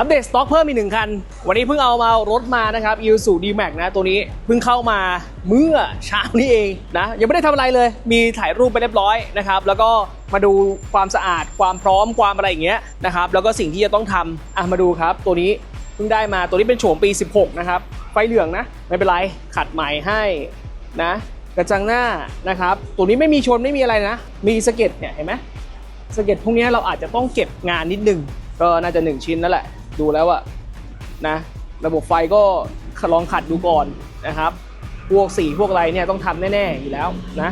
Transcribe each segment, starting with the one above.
อัปเดตสต็อกเพิ่มอีกหนึ่งคัน วันนี้เพิ่งเอามารถมานะครับ i s u d m a x นะ ตัวนี้เพิ่งเข้ามาเมื่อเช้านี้เองนะ ยังไม่ได้ทำอะไรเลย มีถ่ายรูปไปเรียบร้อยนะครับ แล้วก็มาดูความสะอาด ความพร้อม ความอะไรอย่างเงี้ยนะครับ แล้วก็สิ่งที่จะต้องทำอะมาดูครับ ตัวนี้เพิ่งได้มา ตัวนี้เป็นโฉมปี 16 นะครับ ไฟเหลืองนะ ไม่เป็นไร ขัดใหม่ให้นะ กระจังหน้านะครับ ตัวนี้ไม่มีชนไม่มีอะไรนะ มีสะเก็ดเนี่ยเห็นไหมสเก็ตพวกนี้เราอาจจะต้องเก็บงานนิดนึง ก็น่าจะ 1 ชิ้นนั่นแหละ ดูแล้วอะนะ ระบบไฟก็ลองขัดดูก่อนนะครับ พวกสีพวกอะไรเนี่ยต้องทำแน่ๆอยู่แล้วนะ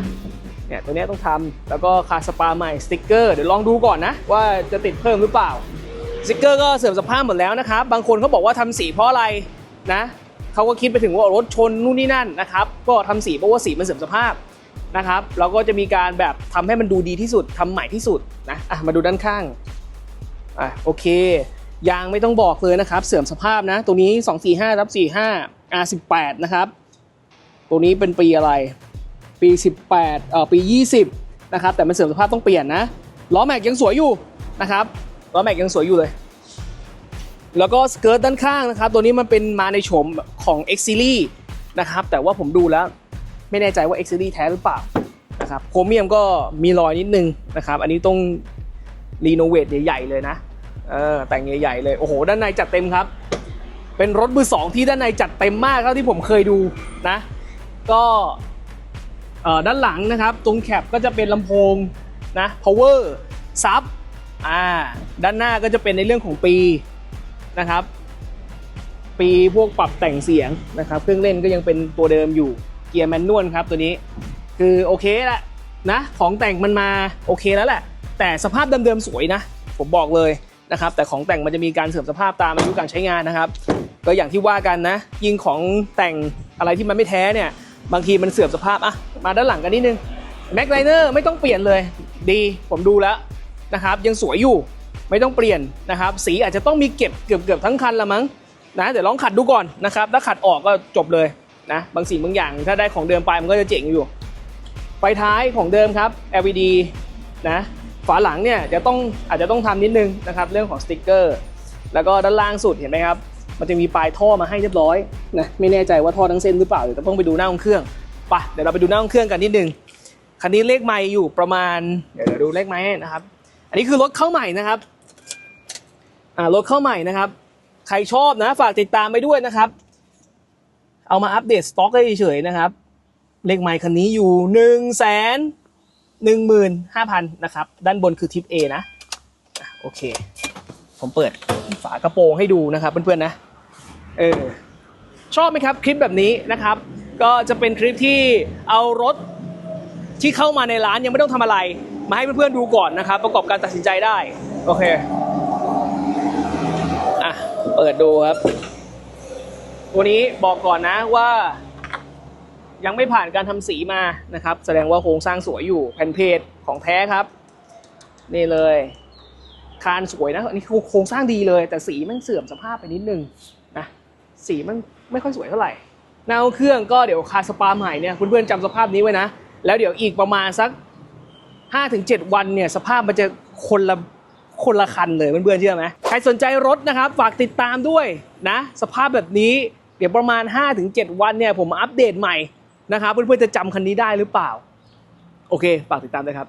เนี่ยตัวเนี้ยต้องทำแล้วก็คาสปาใหม่สติ๊กเกอร์เดี๋ยวลองดูก่อนนะ ว่าจะติดเพิ่มหรือเปล่าสติ๊กเกอร์ก็เสื่อมสภาพหมดแล้วนะครับ บางคนเขาบอกว่าทำสีเพราะอะไรนะเขาก็คิดไปถึงว่ารถชนนู่นนี่นั่นนะครับ ก็ทำสีเพราะว่าสีมันเสื่อมสภาพนะครับเราก็จะมีการแบบทำให้มันดูดีที่สุดทำใหม่ที่สุดนะอะมาดูด้านข้างอะโอเค ยางไม่ต้องบอกเลยนะครับ เสื่อมสภาพนะ ตัวนี้ 245รับ45 R18 นะครับ ตัวนี้เป็นปีอะไร ปี 18เอ่อปี 20 นะครับ แต่มันเสื่อมสภาพต้องเปลี่ยนนะ ล้อแม็กยังสวยอยู่นะครับ ล้อแม็กยังสวยอยู่เลย แล้วก็สเกิร์ตด้านข้างนะครับ ตัวนี้มันเป็นมาในโฉมของ X Series นะครับ แต่ว่าผมดูแล้ว ไม่แน่ใจว่า X Series แท้หรือเปล่านะครับ โครเมียมก็มีรอยนิดนึงนะครับ อันนี้ต้องรีโนเวทใหญ่ๆเลยนะ เออแต่งใหญ่ๆเลยโอ้โหด้านในจัดเต็มครับ เป็นรถมือสองที่ด้านในจัดเต็มมากเท่าที่ผมเคยดูนะ ก็เออด้านหลังนะครับ ตรงแคปก็จะเป็นลำโพงนะ power ซับอ่าด้านหน้าก็จะเป็นในเรื่องของปีนะครับ ปีพวกปรับแต่งเสียงนะครับ เครื่องเล่นก็ยังเป็นตัวเดิมอยู่เกียร์แมนนวลครับตัวนี้คือโอเคแหละนะของแต่งมันมาโอเคแล้วแหละ แต่สภาพเดิมๆสวยนะ ผมบอกเลย นะครับแต่ของแต่งมันจะมีการเสื่อมสภาพตามอายุการใช้งานนะครับ ก็อย่างที่ว่ากันนะ ยิ่งของแต่งอะไรที่มันไม่แท้เนี่ยบางทีมันเสื่อมสภาพอะมาด้านหลังกันนิดนึงแม็กไลเนอร์ไม่ต้องเปลี่ยนเลย ดีผมดูแล้วนะครับยังสวยอยู่ไม่ต้องเปลี่ยนนะครับ สีอาจจะต้องมีเก็บเกือบเกือบทั้งคันละมั้งนะเดี๋ยวลองขัดดูก่อนนะครับถ้าขัดออกก็จบเลยนะบางสิ่งบางอย่างถ้าได้ของเดิมไปมันก็จะเจ๋งอยู่ไฟท้ายของเดิมครับ LED นะ ฝาหลังเนี่ยจะต้องอาจจะต้องทำนิดนึงนะครับเรื่องของสติกเกอร์ แล้วก็ด้านล่างสุดเห็นไหมครับ มันจะมีปลายท่อมาให้เรียบร้อยนะไม่แน่ใจว่าท่อทั้งเส้นหรือเปล่าเดี๋ยวต้องไปดูหน้าองเครื่องไปะเดี๋ยวเราไปดูหน้าองเครื่องกันนิดนึงคันนี้เลขไม่อยู่ประมาณเดี๋ยวดูเลขไม้นะครับ อันนี้คือรถเข้าใหม่นะครับอ่ารถเข้าใหม่นะครับ ใครชอบนะฝากติดตามไปด้วยนะครับ เอามาอัปเดตสต็อกเฉยๆนะครับ เลขไมค์คันนี้อยู่1นึ่งแสน หนึ่งหมื่นห้าพันนะครับ ด้านบนคือทิป A นะอะโอเค ผมเปิดฝากระโปรงให้ดูนะครับเพื่อนๆนะ เออ ชอบไหมครับ คลิปแบบนี้นะครับ ก็จะเป็นคลิปที่เอารถที่เข้ามาในร้านยังไม่ต้องทำอะไร มาให้เพื่อนๆดูก่อนนะครับ ประกอบการตัดสินใจได้ โอเค อะ เปิดดูครับ ตัวนี้บอกก่อนนะว่า ยังไม่ผ่านการทำสีมานะครับ แสดงว่าโครงสร้างสวยอยู่แผ่นเพจของแท้ครับ นี่เลยคานสวยนะอันนี้โครงสร้างดีเลย แต่สีมันเสื่อมสภาพไปนิดนึงนะสีมันไม่ค่อยสวยเท่าไหร่หน้าเครื่องก็เดี๋ยวคาสปาใหม่เนี่ยเพื่อนๆจำสภาพนี้ไว้นะ แล้วเดี๋ยวอีกประมาณสัก 5-7 วันเนี่ยสภาพมันจะคนละคนละคันเลยเพื่อนๆเชื่อไหมใครสนใจรถนะครับ ฝากติดตามด้วยนะ สภาพแบบนี้เดี๋ยวประมาณ 5-7 วันเนี่ยผมอัปเดตใหม่ นะครับเพื่อนๆจะจำคันนี้ได้หรือเปล่า โอเคฝากติดตามด้วยครับ